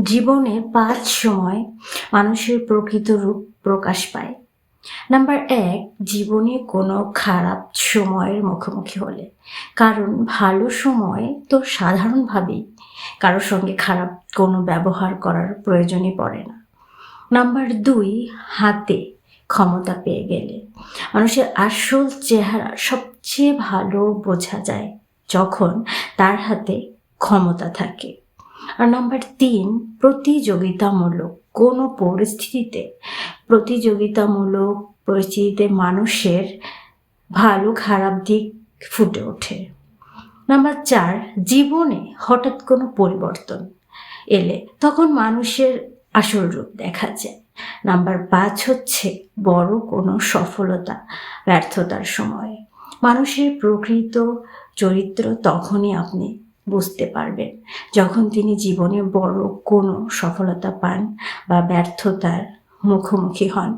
জীবনে পাঁচ সময় মানুষের প্রকৃত রূপ প্রকাশ পায়। নাম্বার এক, জীবনে কোনো খারাপ সময়ের মুখোমুখি হলে। কারণ ভালো সময় তো সাধারণভাবেই কারোর সঙ্গে খারাপ কোনো ব্যবহার করার প্রয়োজনই পড়ে না। নাম্বার দুই, হাতে ক্ষমতা পেয়ে গেলে। মানুষের আসল চেহারা সবচেয়ে ভালো বোঝা যায় যখন তার হাতে ক্ষমতা থাকে। আর নাম্বার তিন, প্রতিযোগিতামূলক। কোনো পরিস্থিতিতে, প্রতিযোগিতামূলক পরিস্থিতিতে মানুষের ভালো খারাপ দিক ফুটে ওঠে। নাম্বার চার, জীবনে হঠাৎ কোনো পরিবর্তন এলে তখন মানুষের আসল রূপ দেখা যায়। নাম্বার পাঁচ হচ্ছে বড় কোনো সফলতা ব্যর্থতার সময়। মানুষের প্রকৃত চরিত্র তখনই আপনি বুঝতে পারবেন যখন তিনি জীবনে বড় কোনো সফলতা পান বা ব্যর্থতার মুখোমুখি হন